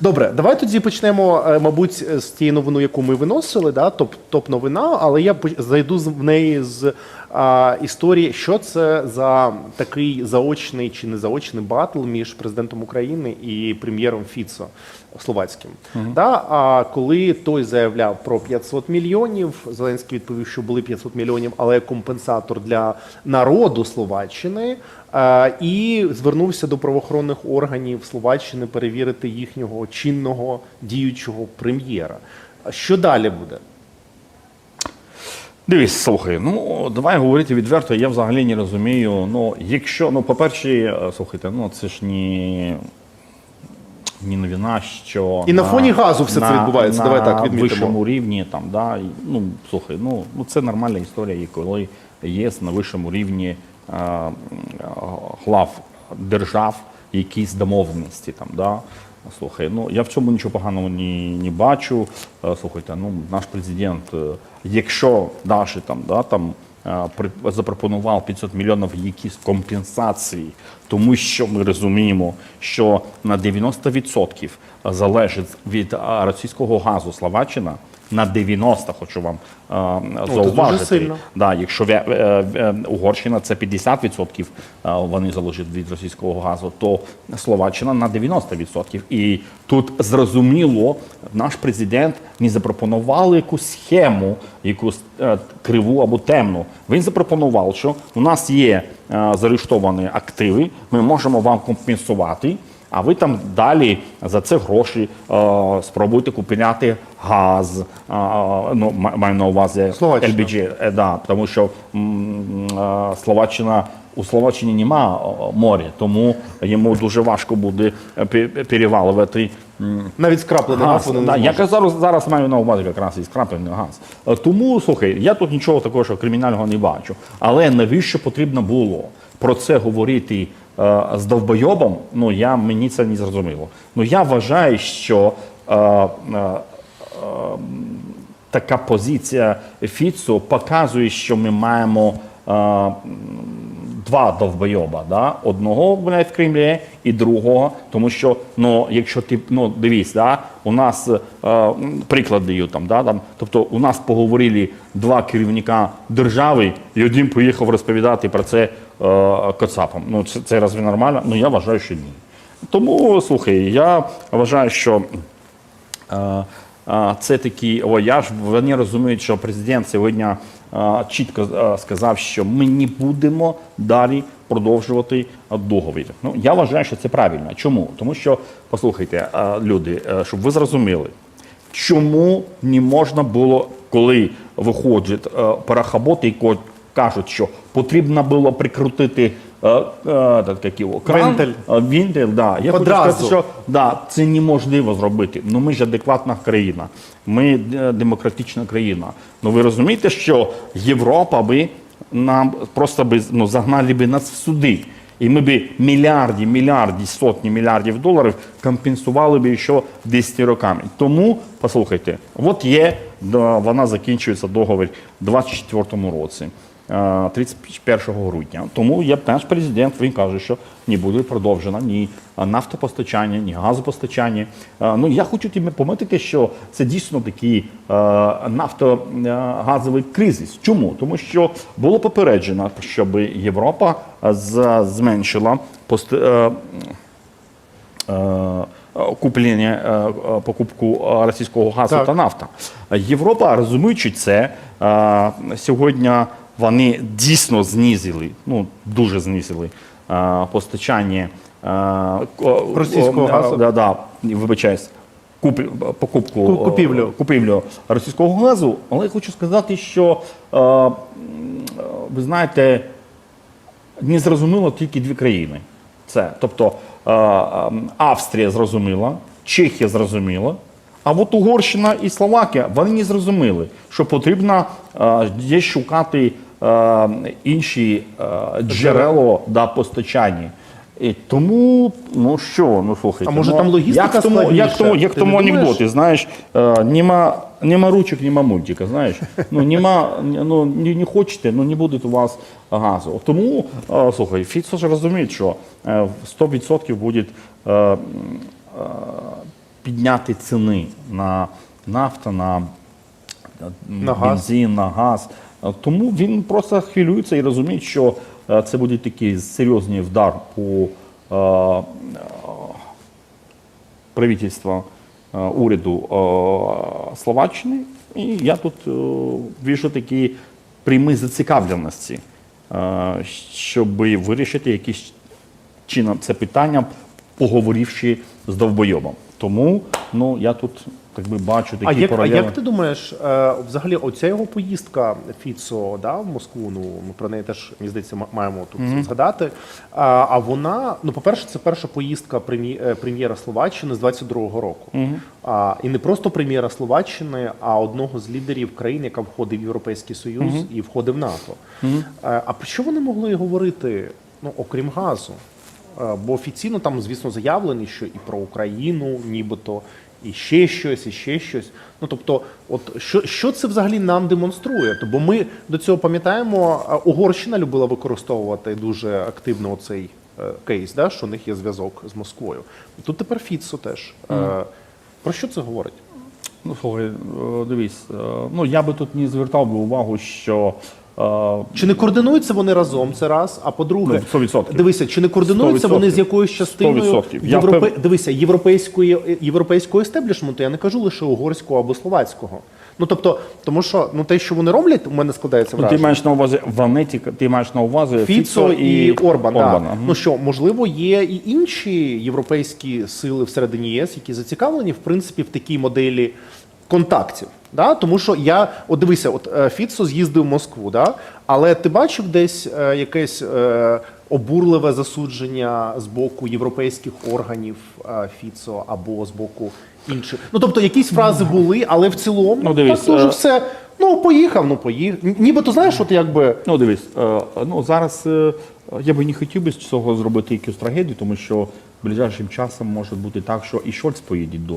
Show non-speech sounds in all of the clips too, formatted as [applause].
Добре, давай тоді почнемо, е, мабуть, з тієї новини, яку ми виносили, да, топ, топ новина, але я зайду в неї з а, історії, що це за такий заочний чи незаочний батл між президентом України і прем'єром Фіцо словацьким. Да, а коли той заявляв про 500 мільйонів, Зеленський відповів, що були 500 мільйонів, але компенсатор для народу Словаччини. Е, І звернувся до правоохоронних органів Словаччини перевірити їхнього чинного діючого прем'єра. Що далі буде? Дивись, слухай, ну давай говорити відверто, я взагалі не розумію. Ну, якщо, ну, по-перше, е, слухайте, ну це ж не, не новина, що І на фоні газу все це відбувається, на давай так відмітимо. вищому рівні, там, да, ну, слухай, ну, ну це нормальна історія, і коли ЄС на вищому рівні глав держав якісь домовленості там, да. Слухай, ну я в цьому нічого поганого не, не бачу. Е, Слухайте, ну наш президент, е, якщо Даші там, да, там е, запропонував 500 мільйонів якісь компенсації, тому що ми розуміємо, що на 90% залежить від е, російського газу Словаччина. На 90, хочу вам е, дуже зауважити. сильно. Да, якщо е, е, Угорщина це 50% е, вони залежать від російського газу, то Словаччина на 90%. І тут зрозуміло, наш президент не запропонував якусь схему, якусь е, криву або темну. Він запропонував, що у нас є е, заарештовані активи, ми можемо вам компенсувати. А ви там далі за це гроші е, спробуйте купляти газ. Е, ну, ма- маю на увазі Словаччина. LBG, е, да, тому що м, е, Словаччина у Словаччині нема е, моря, тому йому дуже важко буде е, пе- Навіть скраплений газ газ. вони не Да, я зможуть. зараз, зараз маю на увазі якраз і скраплений газ. Е, Тому слухай, я тут нічого такого що кримінального не бачу. Але навіщо потрібно було про це говорити е, з довбойобом? Ну я мені це не зрозуміло. Ну я вважаю, що. Е, е, така позиція Фіцу показує, що ми маємо е, два довбойоба. Да? Одного блядь, в Кремлі і другого. Тому що, ну, якщо ти ну, дивись, да? у нас е, приклад даю там, да? там, тобто у нас поговорили два керівника держави, і один поїхав розповідати про це е, Коцапам. Ну, це, це разве нормально? Ну я вважаю, що ні. Тому слухай, я вважаю, що. Е, Це такий вояж. Вони розуміють, що президент сьогодні чітко сказав, що ми не будемо далі продовжувати договір. Ну я вважаю, що це правильно. Чому? Тому що послухайте, люди, е, щоб ви зрозуміли, чому не можна було, коли виходять е, парахоботи і кажуть, що потрібно було прикрутити е, е, так, як його, кран, Вентиль. е, Вінтель, да. Я Одразу. хочу сказати, що да, це неможливо зробити. Ну ми ж адекватна країна, ми е, демократична країна. Ну ви розумієте, що Європа би нам просто би ну, загнали би нас в суди. І ми би мільярді, мільярді, сотні мільярдів доларів компенсували би ще 10 роками. Тому, послухайте, от є, да, вона закінчується договір у 24 році. Е, 31 грудня. Тому є наш президент, він каже, що не буде продовжено ні нафтопостачання, ні газопостачання. Е, Ну я хочу тобі помітити, що це дійсно такий е, нафтогазовий кризис. Чому? Тому що було попереджено, щоб Європа е, зменшила пост. е, е, куплення е, е, покупку е, російського газу Так. та нафта. Європа, розуміючи це, е, сьогодні вони дійсно знизили, ну дуже знизили постачання Російського газу? Да, да, вибачаюсь. Куп- покупку купівлю. купівлю російського газу, але я хочу сказати, що ви знаєте, не зрозуміло тільки дві країни. Це, тобто Австрія зрозуміла, Чехія зрозуміла, а от Угорщина і Словакія вони не зрозуміли, що потрібно десь шукати інші е, джерела да, постачання. І тому, ну що, ну слухайте. А може, ну, там логістика як тому, як в тому, складніша? як Ти тому не думаєш? анекдоті, знаєш, е, нема, нема ручок, нема мультика, знаєш. Ну, нема, ну, не, не хочете, ну, не буде у вас газу. Тому, е, слухай, Фіцо ж розуміє, що е, 100% буде е, е, підняти ціни на нафту, на, На бензин, на газ. Е, Тому він просто хвилюється і розуміє, що е, це буде такий серйозний вдар по е, правительству е, уряду Словаччини. І я тут віжу такі прямі зацікавленості, щоб вирішити якісь чином це питання, поговоривши з довбойобом. Тому ну, я тут так би бачу такі А як, а як ти думаєш, е, взагалі, оця його поїздка Фіцо да, в Москву, ну ми про неї теж, мені здається, маємо тут згадати. А, а вона, ну, по-перше, це перша поїздка е, прем'єра Словаччини з 22-го року. А, і не просто прем'єра Словаччини, а одного з лідерів країн, яка входить в Європейський Союз і входить в НАТО. Е, А про що вони могли говорити, ну, окрім газу? Бо офіційно там, звісно, заявлено, що і про Україну, нібито, і ще щось, і ще щось. Ну тобто, от що, що це взагалі нам демонструє? Бо ми до цього пам'ятаємо, Угорщина любила використовувати дуже активно оцей е, кейс, да, що у них є зв'язок з Москвою. Тут тепер Фіцо теж. Е, Про що це говорить? Ну, слухай, е, дивись, ну я би тут не звертав би увагу, що Чи не координуються вони разом? Це раз. А по-друге, Ну, 100%. дивися, чи не координуються 100%. вони з якоюсь частиною Європе... дивися, європейської європейського естеблішменту, я не кажу лише угорського або словацького. Ну тобто, тому що ну те, що вони роблять, у мене складається ну, ти маєш на увазі вони, ті- ти маєш на увазі Фіцо і, Орбан. Да. Орбана. Ну що, можливо, є і інші європейські сили всередині ЄС, які зацікавлені в принципі в такій моделі контактів. Да? Тому що я, от дивися, от е, Фіцо з'їздив в Москву, да? але ти бачив десь е, якесь е, обурливе засудження з боку європейських органів Фіцо або з боку інших. Ну тобто якісь фрази були, але в цілому Ну, дивись, так дуже е, все. Ну, поїхав, ну поїхав. Нібито знаєш, от якби. Ну, дивись, е, ну зараз е, я би не хотів би з цього зробити якусь трагедію, тому що ближайшим часом може бути так, що і Шольц поїде до,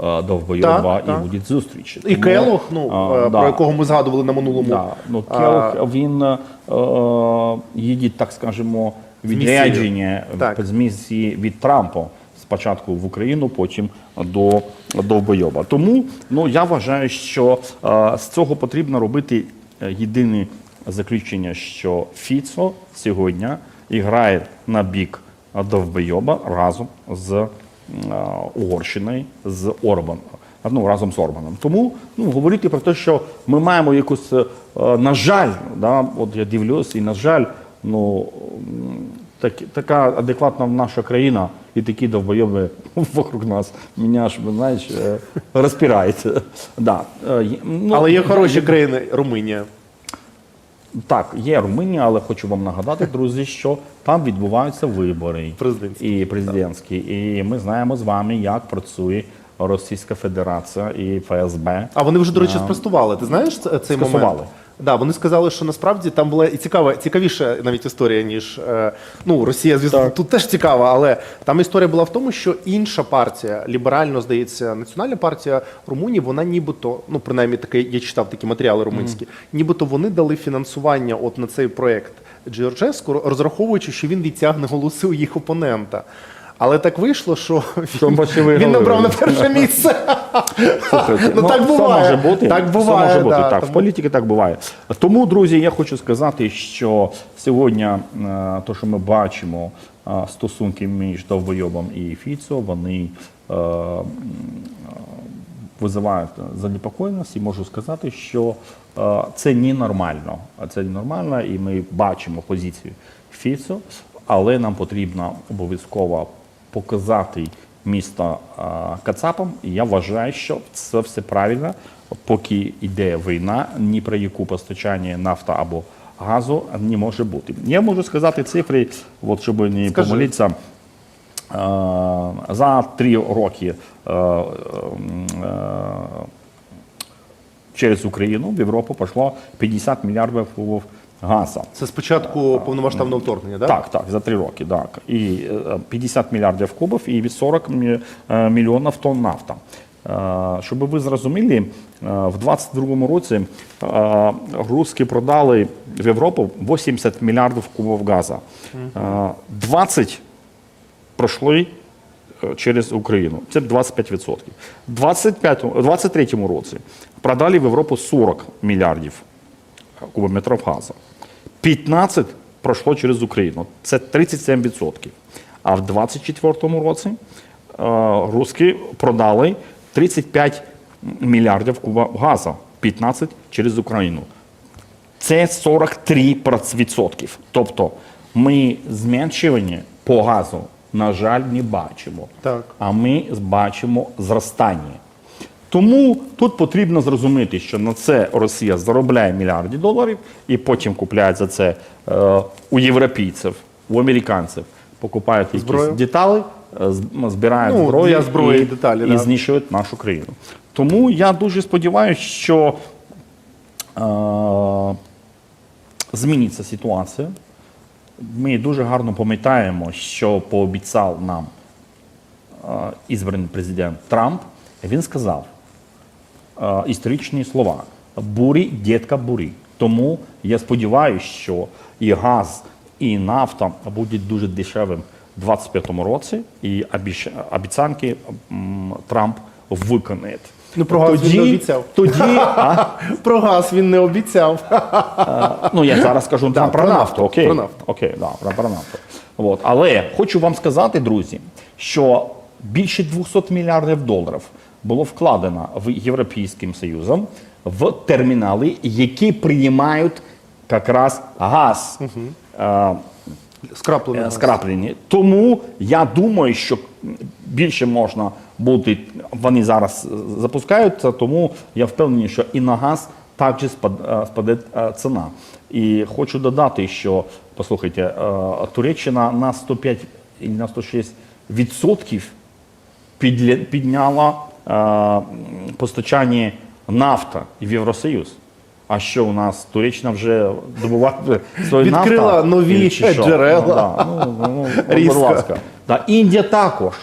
е, до Вбойова Так, і так. буде зустріч. І Тому, Келох, ну, а, е, да. про якого ми згадували на минулому. Да, ну, а, Келох, він е, е, їде, так скажемо, відрядження Так. з місії від Трампа. Спочатку в Україну, потім до Довбойоба. Тому ну, я вважаю, що е, з цього потрібно робити е, єдине заключення, що Фіцо сьогодні грає на бік Довбойоба разом з е, Угорщиною, з Орбаном. Ну, разом з Орбаном. Тому ну, говорити про те, що ми маємо якусь, на жаль, да, от я дивлюсь, і на жаль, ну, так, така адекватна наша країна і такі довбойоби [laughs] вокруг нас. Мене аж, знаєш, е. Да. е, ну, Але є хороші країни, Румунія. так, є Румунія, але хочу вам нагадати, друзі, що там відбуваються вибори Президентські. і президентські. І ми знаємо з вами, як працює Російська Федерація і ФСБ. А вони вже, до речі, спростували. Ти знаєш цей Скасували. Да, вони сказали, що насправді там була і цікава, цікавіша навіть історія, ніж е, ну Росія, звісно, тут теж цікава, але там історія була в тому, що інша партія, ліберально здається, національна партія Румунії, вона нібито, ну принаймні таке, я читав такі матеріали румунські, нібито вони дали фінансування от на цей проект Джорджеску, розраховуючи, що він відтягне голоси у їх опонента. Але так вийшло, що він, він набрав на перше місце. [laughs] Слухайте, Ну, так буває. може бути. Так буває, може бути. да, так, тому- в політиці так буває. Тому, друзі, я хочу сказати, що сьогодні е, то, що ми бачимо, е, стосунки між Довбойобом і Фіцо, вони е, визивають занепокоєність і можу сказати, що е, це ненормально. А Це ненормально, і ми бачимо позицію Фіцо, але нам потрібно обов'язково показати місто е, Кацапом. І я вважаю, що це все правильно, поки йде війна, ні про яку постачання нафта або газу не може бути. Я можу сказати цифри, от щоб не Скажи. помилитися. Е, За три роки е, е, через Україну в Європу пішло 50 мільярдів газу. Це спочатку повномасштабного вторгнення, да? Так, так, за три роки, так. І е, 50 мільярдів кубів і від 40 мі- е, мільйонів тонн нафта. Е, Щоб ви зрозуміли, е, в 22-му році е, русські продали в Європу 80 мільярдів кубів газу. Е, 20 пройшли е, через Україну. Це 25%. У 2023 році продали в Європу 40 мільярдів кубометрів газу. 15 пройшло через Україну. Це 37%. А в 2024 році е, русські продали 35 мільярдів куба газу, 15 через Україну. Це 43%. Тобто ми зменшування по газу, на жаль, не бачимо. Так. А ми бачимо зростання. Тому тут потрібно зрозуміти, що на це Росія заробляє мільярди доларів і потім купляє за це е, у європейців, у американців, покупають якісь Зброю? деталі, е, збирають Ну, зброю зброї і, деталі, і да. знищують нашу країну. Тому я дуже сподіваюся, що е, зміниться ситуація. Ми дуже гарно пам'ятаємо, що пообіцяв нам е, ізбраний президент Трамп. Він сказав історичні слова: бурі, дітка, бурі. Тому я сподіваюся, що і газ, і нафта будуть дуже дешевим у 2025 році, і обіцянки Трамп виконає. Ну, про газ він не обіцяв. Тоді, [laughs] а? Про газ він не обіцяв. Ну, я зараз скажу Да, про, про нафту. нафту, Окей, про нафту. окей, да, про, про нафту. От. Але хочу вам сказати, друзі, що більше 200 мільярдів доларів було вкладено в Європейським Союзом в термінали, які приймають якраз газ. Е, Скраплений е, скраплені. Тому я думаю, що більше можна бути. Вони зараз запускаються, тому я впевнений, що і на газ також е, спаде е, ціна. І хочу додати, що послухайте, Туреччина на 105 і на 106 відсотків підняла е, м, постачання нафта в Євросоюз. А що у нас Туреччина вже добуває свою Відкрила нафту? нові Чи джерела. Ну, да, ну, ну, ну, [laughs] Різко. будь ласка. Да, Індія також.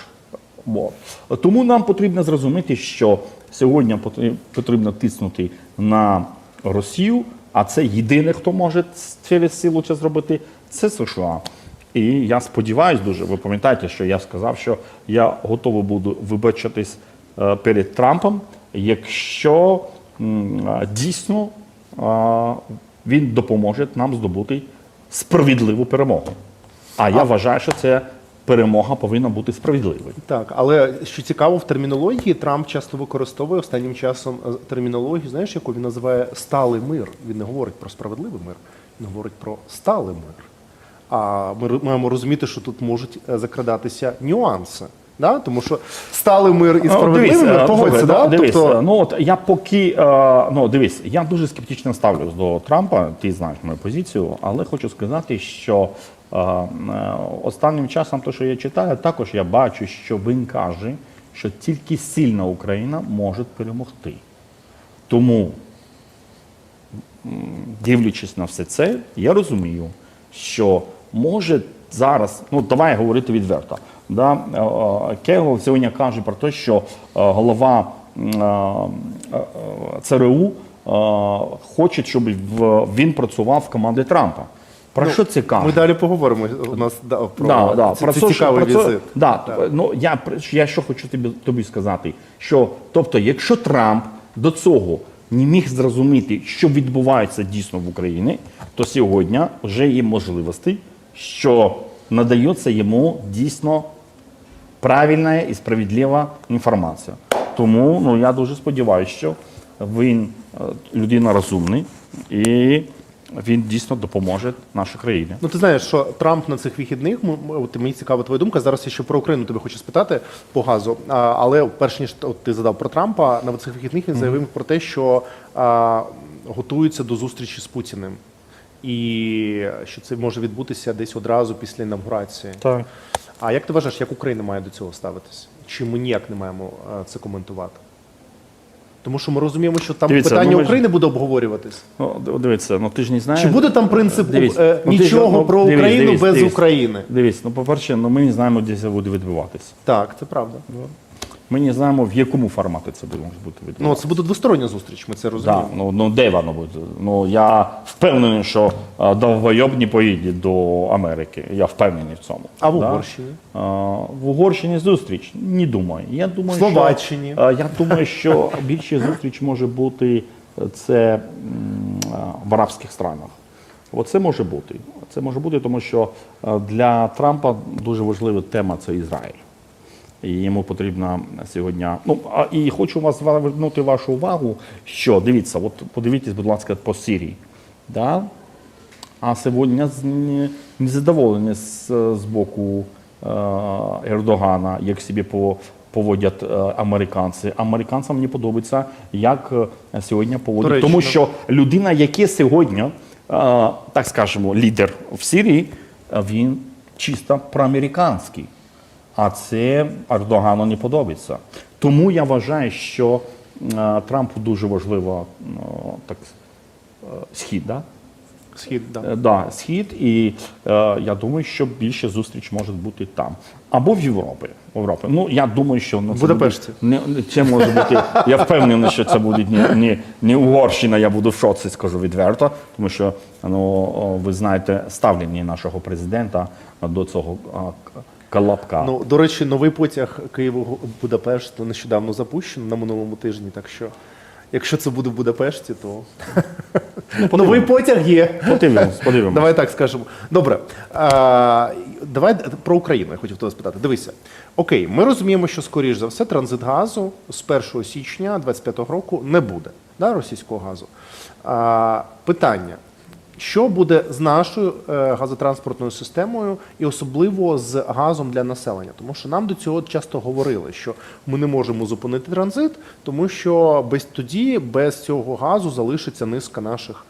От. Тому нам потрібно зрозуміти, що сьогодні потрібно тиснути на Росію, а це єдине, хто може через силу це зробити, це США. І я сподіваюся дуже, ви пам'ятаєте, що я сказав, що я готовий буду вибачитись перед Трампом, якщо е, дійсно е, він допоможе нам здобути справедливу перемогу. А я вважаю, що це перемога повинна бути справедливою. Так, але що цікаво, в термінології Трамп часто використовує останнім часом е, термінологію, знаєш, яку він називає сталий мир. Він не говорить про справедливий мир, він говорить про сталий мир. А ми маємо розуміти, що тут можуть е, закрадатися нюанси. Да? Тому що сталий мир і е, погодься, да? ну, дивись, тобто, ну от я поки е, ну дивись, я дуже скептично ставлюсь до Трампа. Ти знаєш мою позицію, але хочу сказати, що е, е, останнім часом, то що я читаю, також я бачу, що він каже, що тільки сильна Україна може перемогти. Тому дивлячись на все це, я розумію, що може зараз, ну давай говорити відверто. Да? е, е, Кегл сьогодні каже про те, що е, голова ЦРУ хоче, щоб він працював в команді Трампа. Про що це каже? ми далі поговоримо у нас да, про Да, да, це, про це цікавий про візит. Да, Так. Ну, я, я що хочу тобі, тобі сказати, що тобто, якщо Трамп до цього не міг зрозуміти, що відбувається дійсно в Україні, то сьогодні вже є можливості, що надається йому дійсно правильна і справедлива інформація. Тому ну, я дуже сподіваюся, що він е, людина розумний і він дійсно допоможе нашій країні. Ну, ти знаєш, що Трамп на цих вихідних, от мені цікава твоя думка. Зараз я ще про Україну тебе хочу спитати по газу. А, але перш ніж от ти задав про Трампа, на цих вихідних він заявив про те, що а, готується до зустрічі з Путіним. І що це може відбутися десь одразу після інавгурації. Так. А як ти вважаєш, як Україна має до цього ставитися? Чи ми ніяк не маємо це коментувати? Тому що ми розуміємо, що там Дивіться, питання ну, України буде обговорюватись. Ну, дивіться, ну ти ж не знаєш. Чи буде там принцип дивіться, е, ну, нічого ну, про Україну дивіться, без дивіться, України? Дивіться, ну по-перше, ну ми не знаємо, де це буде відбуватися. Так, це правда. Ми не знаємо, в якому форматі це буде бути Ну, це буде двостороння зустріч, ми це розуміємо. Да, ну, ну де воно буде? Ну я впевнений, що а, довгойоб не поїде до Америки. Я впевнений в цьому. А в Да? Угорщині? А, в Угорщині зустріч? Не думаю. Я думаю, Словаччині? Що, а, я думаю, що більше зустріч може бути е, це в арабських странах. Оце може бути. Це може бути, тому що е, для Трампа дуже важлива тема це Ізраїль. І йому потрібно сьогодні. Ну а і хочу вас звернути вашу увагу, що дивіться, от подивіться, будь ласка, по Сирії. Да? А сьогодні незадоволені з, з боку е, Ердогана, як собі по, поводять е, американці. Американцям не подобається, як е, сьогодні поводять. Тому що людина, яка сьогодні, так скажемо, лідер в Сирії, він чисто проамериканський. А це Ердогану не подобається. Тому я вважаю, що е, Трампу дуже важливо ну, так, е, схід, да? Схід, да. Е, Да, схід, і е, я думаю, що більше зустріч може бути там. Або в Європі. В Європі. Ну, я думаю, що ну, це Будапешті. буде- Не, це може бути. Я впевнений, що це буде не, не, не Угорщина, я буду в шоці, скажу відверто, тому що ну, ви знаєте ставлення нашого президента до цього колобка. Ну, до речі, новий потяг Києво-Будапешт нещодавно запущено на минулому тижні. Так що, якщо це буде в Будапешті, то [laughs] новий потяг є. Подивимось, подивимось. Давай так скажемо. Добре. А, давай про Україну. Я хотів тебе спитати. Дивися. Окей, ми розуміємо, що скоріш за все транзит газу з 1 січня 2025 року не буде да, російського газу. А, питання. Що буде з нашою е, газотранспортною системою і особливо з газом для населення? Тому що нам до цього часто говорили, що ми не можемо зупинити транзит, тому що без тоді без цього газу залишиться низка наших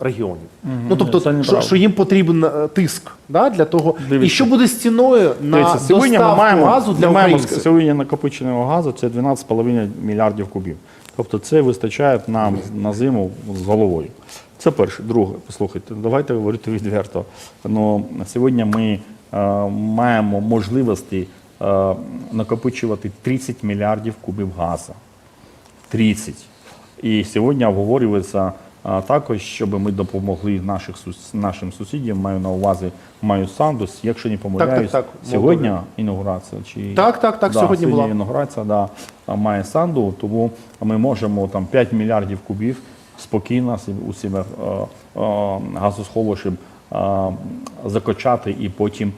регіонів. Ну тобто, що, що їм потрібен е, тиск да, для того, і що буде з ціною на Дивіться, сьогодні ми маємо, газу для ми маємо сьогодні накопиченого газу це 12,5 мільярдів кубів. Тобто це вистачає нам на зиму з головою. Це перше. Друге, послухайте, давайте говорити відверто. Ну, сьогодні ми е, маємо можливості е, накопичувати 30 мільярдів кубів газу. 30. І сьогодні обговорюється а, також, щоб ми допомогли наших, нашим сусідям, маю на увазі маю Сандус, якщо не помиляюсь, так, сьогодні Молдові. інаугурація. Чи... Так, так, так, да, сьогодні була. інаугурація, да, має Санду, тому ми можемо там 5 мільярдів кубів спокійно сі- у себе е, е, газосховищем е, закачати і потім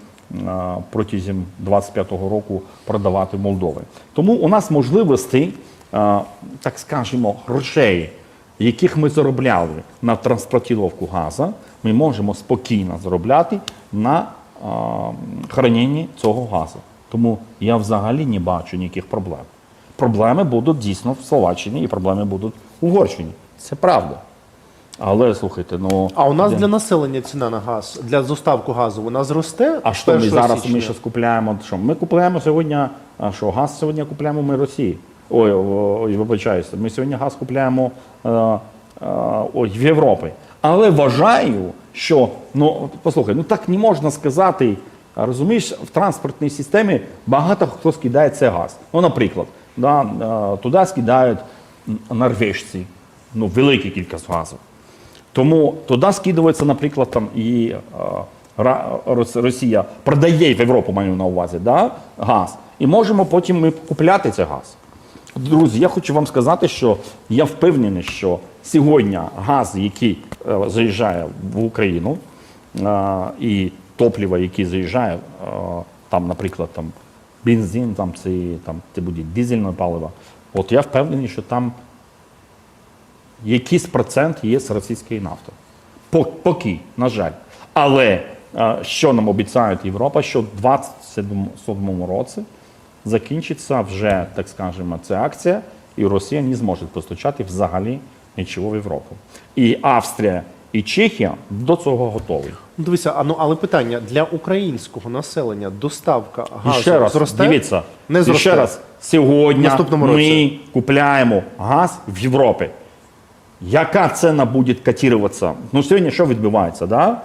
протягом 25-го року продавати Молдови. Тому у нас можливості, так скажемо, грошей, яких ми заробляли на транспортировку газу, ми можемо спокійно заробляти на храненні цього газу. Тому я взагалі не бачу ніяких проблем. Проблеми будуть дійсно в Словаччині і проблеми будуть в Угорщині. Це правда. Але слухайте, ну А у нас для населення ціна на газ для доставку газу вона зросте. а що ми зараз січня? ми щас купляємо? Що ми купуємо сьогодні? А що газ сьогодні купляємо ми Росії? Ой, ой, вибачаюся. Ми сьогодні газ купляємо е, е, ой, в Європі. Але вважаю, що ну послухай, ну так не можна сказати. Розумієш, в транспортній системі багато хто скидає цей газ. Ну, наприклад, да, е, туди скидають норвежці, ну, велика кількість газу. Тому туди скидується, наприклад, там і е, Росія продає в Європу, маю на увазі, да, газ. І можемо потім ми купляти цей газ. Друзі, я хочу вам сказати, що я впевнений, що сьогодні газ, який е, заїжджає в Україну, е, і топливо, яке заїжджає, там, наприклад, там, бензин, там, це, там, це буде дизельне паливо, от я впевнений, що там якийсь процент є з російської нафти. По- Поки, на жаль. Але е, що нам обіцяють Європа, що в 2027 році закінчиться вже, так скажемо, ця акція, і Росія не зможе постачати взагалі нічого в Європу. І Австрія, і Чехія до цього готові. Ну, Дивися, а ну але питання для українського населення доставка газу ще раз, зросте? дивіться, не зросте. ще раз, сьогодні ми купляємо газ в Європі. Яка ціна буде котуватися? Ну, сьогодні що відбувається? Да?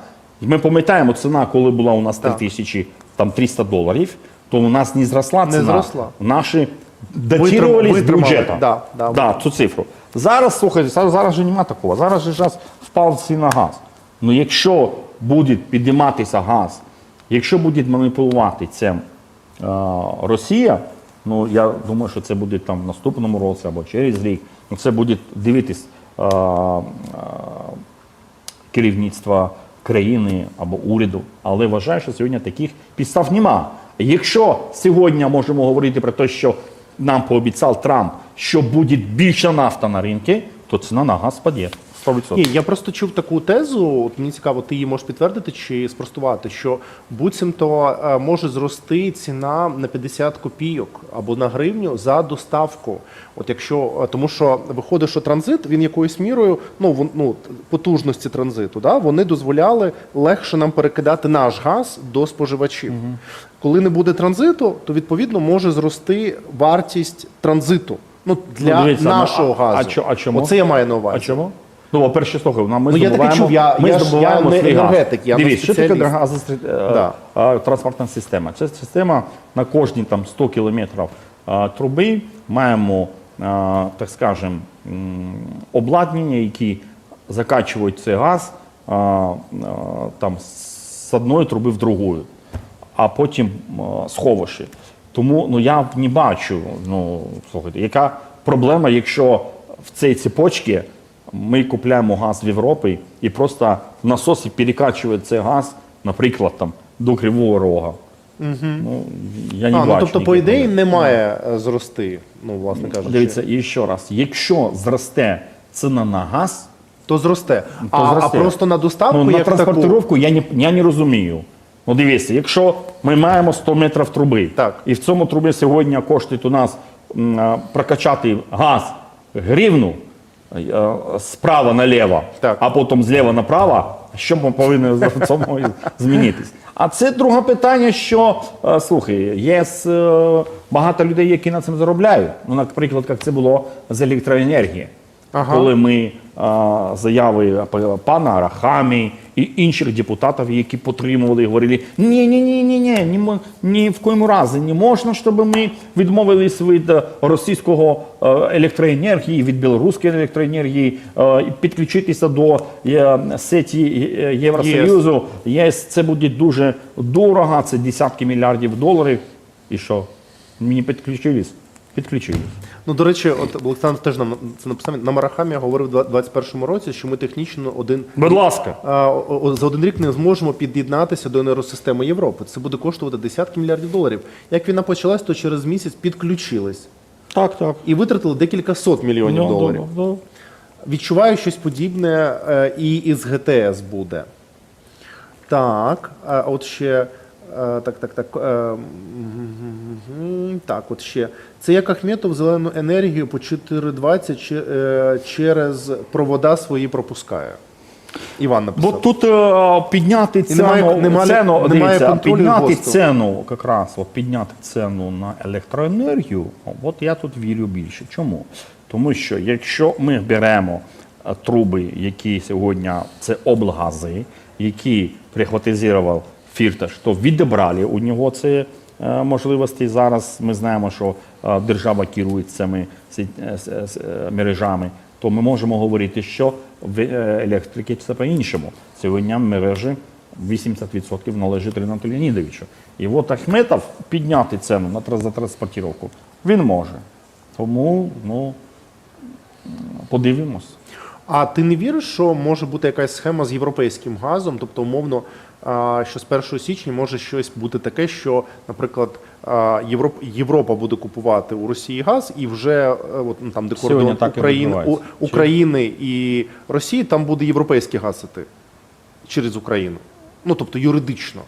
Ми пам'ятаємо, ціна, коли була у нас Так. 3000, там 300 доларів, то у нас не зросла Не зросла. Наші датировали з бюджету. да, да. да, цю цифру. Зараз, слухайте, зараз, зараз же немає такого. Зараз же зараз впав ціна на газ. Ну якщо буде підійматися газ, якщо буде маніпулювати цим е, Росія, ну я думаю, що це буде там в наступному році або через рік. Ну це буде дивитись керівництва країни або уряду. Але вважаю, що сьогодні таких підстав нема. Якщо сьогодні можемо говорити про те, що нам пообіцяв Трамп, що буде більше нафта на ринку, то ціна на газ паде 100%. Ні, я просто чув таку тезу. От мені цікаво, ти її можеш підтвердити чи спростувати, що буцімто е, може зрости ціна на 50 копійок або на гривню за доставку. От якщо е, тому, що виходить, що транзит він якоюсь мірою, ну вон- ну потужності транзиту, да, вони дозволяли легше нам перекидати наш газ до споживачів. Коли не буде транзиту, то відповідно може зрости вартість транзиту. Ну для Ну, дивіться, ну, нашого а- газу. а а чому? Оце я маю на увазі. А чому? Ну, по-перше, слухай, ми Ну, я таке здобуваємо, чув, я- ми я ж- здобуваємо я не свій газ. енергетик, я не Дивись, що таке спеціаліст. газотранспортна Да. транспортна система? Це система на кожні там 100 кілометрів а, труби маємо, так скажем, м, обладнання, які закачують цей газ там, з одної труби в другу, а потім сховищі. Тому ну, я не бачу, ну, слухайте, яка проблема, якщо в цій цепочці ми купуємо газ в Європі і просто насоси перекачують цей газ, наприклад, там, до Кривого Рога. Ну, я не А, ну бачу тобто, по ідеї, проблем. не має е, зрости, ну, власне кажучи. Дивіться, і ще раз, якщо зросте ціна на газ, То зросте. а, зросте. а просто на доставку, ну, на як таку... транспортировку я не, я не розумію. Ну дивіться, якщо ми маємо 100 метрів труби, Так. і в цьому трубі сьогодні коштує у нас м, а, прокачати газ гривну справа наліво, Так. а потім зліва направо, що ми повинні в цьому [laughs] змінитись? А це друге питання, що е, слухай, є е, багато людей, які на цим заробляють. Ну, наприклад, як це було з електроенергії. Ага. Коли ми а, заяви пана Арахамі і інших депутатів, які підтримували говорили, ні, ні, ні, ні, ні, ні, ні в коєму разі не можна, щоб ми відмовились від е, російського е, електроенергії, від білоруської електроенергії, е, підключитися до сеті Євросоюзу. ЄС це буде дуже дорого, це десятки мільярдів доларів. І що? Мені підключились? Підключились. Ну, до речі, от Олександр теж нам це написав. На Марахамі говорив у 2021 році, що ми технічно один Будь ласка. а, о- о- за один рік не зможемо під'єднатися до енергосистеми Європи. Це буде коштувати десятки мільярдів доларів. Як війна почалась, то через місяць підключились Так, так. і витратили декілька сот мільйонів Ну, доларів. ну, ну. Відчуваю щось подібне е, і із ГТС буде. Так, а от ще. Е, Так, так, так. е, Так, от ще. Це як Ахметов зелену енергію по 4,20 е, через провода свої пропускає. Іван Бо написав. тут е, підняти ціну, немає- немає- ціну немає дивіться, контролю підняти ГОСТу. ціну, якраз от підняти ціну на електроенергію, от я тут вірю більше. Чому? Тому що якщо ми беремо е, труби, які сьогодні це облгази, які прихватизував Фірташ, то відібрали у нього це е, можливості. Зараз ми знаємо, що е, держава керує цими е, мережами то ми можемо говорити, що в електрики це по-іншому. Сьогодні мережі 80% належить Ринату Леонідовичу. І от Ахметов підняти ціну на транс- транспортировку він може. Тому ну, подивимось. А ти не віриш, що може бути якась схема з європейським газом? Тобто, умовно, що з 1 січня може щось бути таке, що, наприклад, Європа буде купувати у Росії газ, і вже е, от, ну, там, де кордон України. України і Росії, там буде європейський газ іти через Україну. Ну, тобто юридично.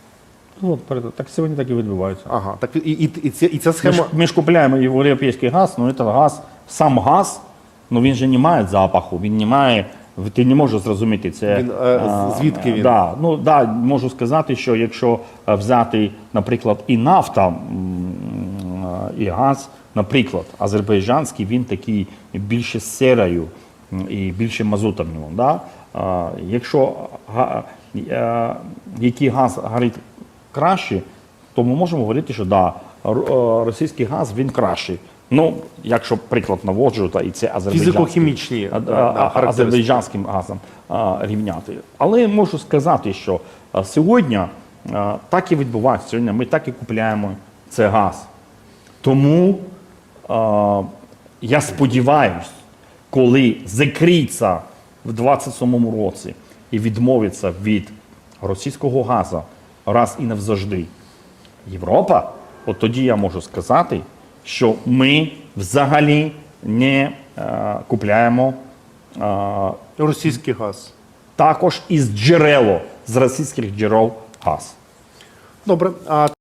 Ну, от, так сьогодні так і відбувається. Ага, так і, і, і, ця, і ця Ми ж, схема. ми ж купуємо європейський газ, але це газ, сам газ, ну він же не має запаху, він не має. Ти не можеш зрозуміти це. Він, е, а, звідки він? Да, ну, да, можу сказати, що якщо е, взяти, наприклад, і нафта, е, і газ, наприклад, азербайджанський, він такий більше серою і більше мазутом в ньому. Да? А, Якщо га- який газ горить краще, то ми можемо говорити, що да, російський газ він кращий. Ну, якщо приклад наводжу, та і це Фізико-хімічні, азербайджанським газом рівняти. Але можу сказати, що сьогодні так і відбувається. Сьогодні ми так і купуємо цей газ. Тому я сподіваюся, коли закриється в 27-му році і відмовиться від російського газу раз і навзавжди Європа, от тоді я можу сказати, що ми взагалі не е, купляємо е, Російський газ. також із джерело, з російських джерел газ. Добре. А